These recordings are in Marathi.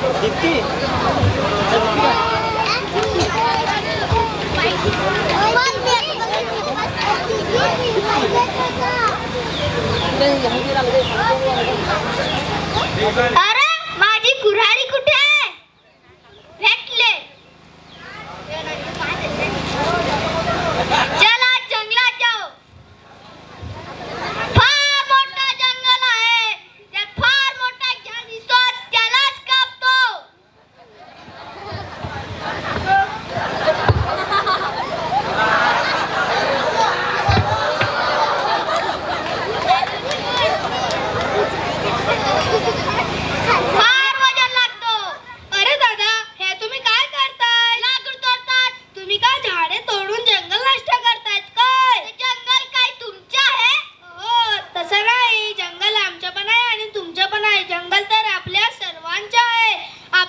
립티? 아!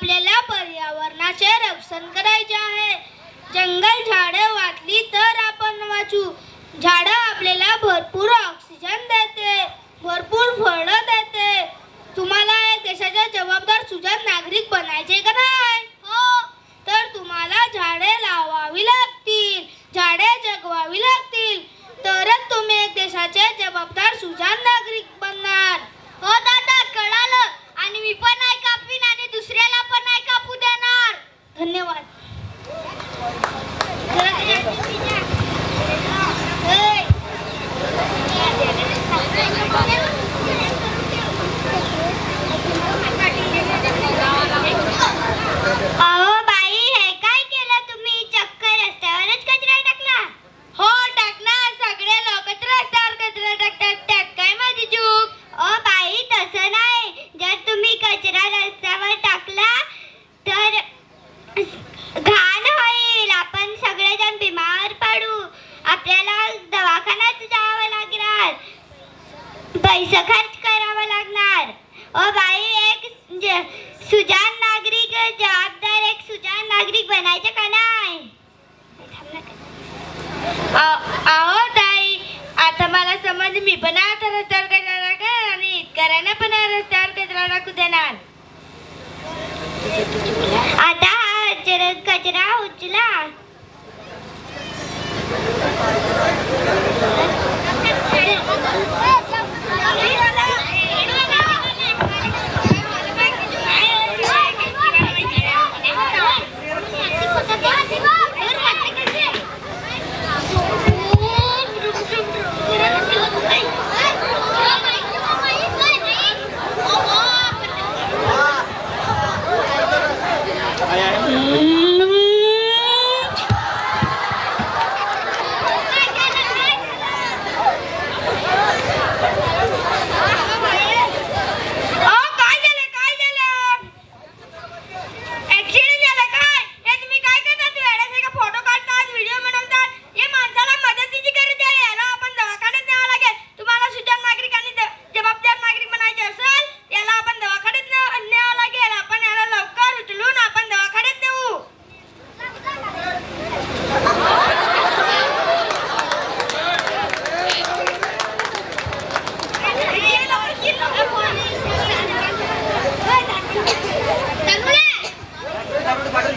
आपल्याला पर्यावरणाचे रक्षण करायचे आहे. जंगल झाडे वाचली तर आपण वाचू. झाड आपल्याला भरपूर ऑक्सिजन देते भरपूर फळं देते. तुम्हाला या देशाचा जबाबदार सुजात नागरिक बनायचे का? पैसा खर्च करावा लागणार. ओ बाई एक सुजान नागरिक जबाबदार एक सुजान नागरिक बनायचं का नाही? अहो ताई आता मला समज मी पण आता रस्त्यावर कचरा टाकणार आणि इतकऱ्यांना पण रस्त्यावर कचरा टाकू देणार आता हा कचरा उचला.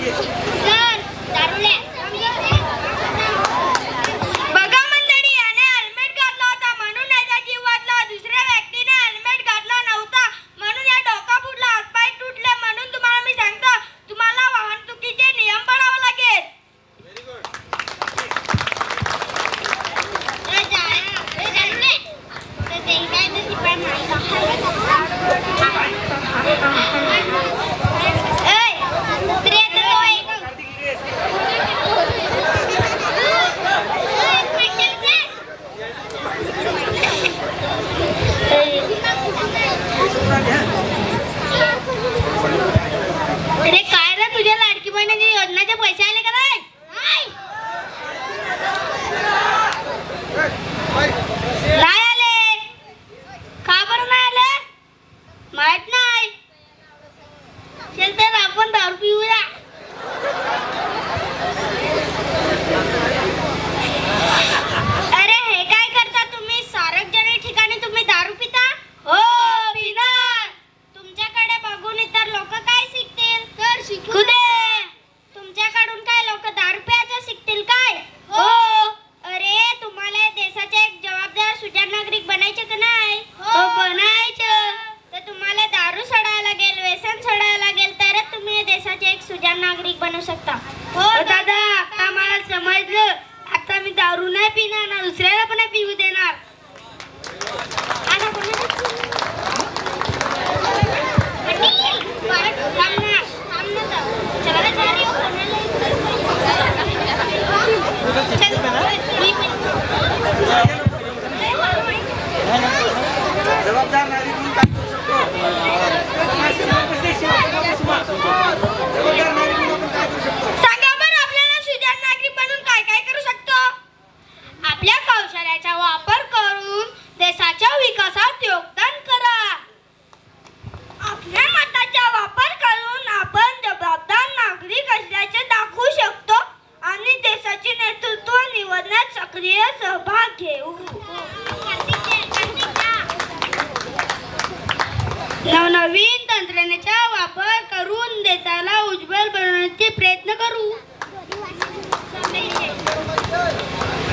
Yeah. हो दादा आता मला समजलं. आता मी दारू नाही पिणार ना दुसऱ्या नवनवीन तंत्रज्ञानाचा वापर करून देशाला उज्ज्वल बनवण्याचे प्रयत्न करू.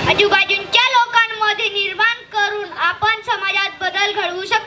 आजूबाजूंच्या लोकांमध्ये निर्माण करून आपण समाजात बदल घडवू शकतो.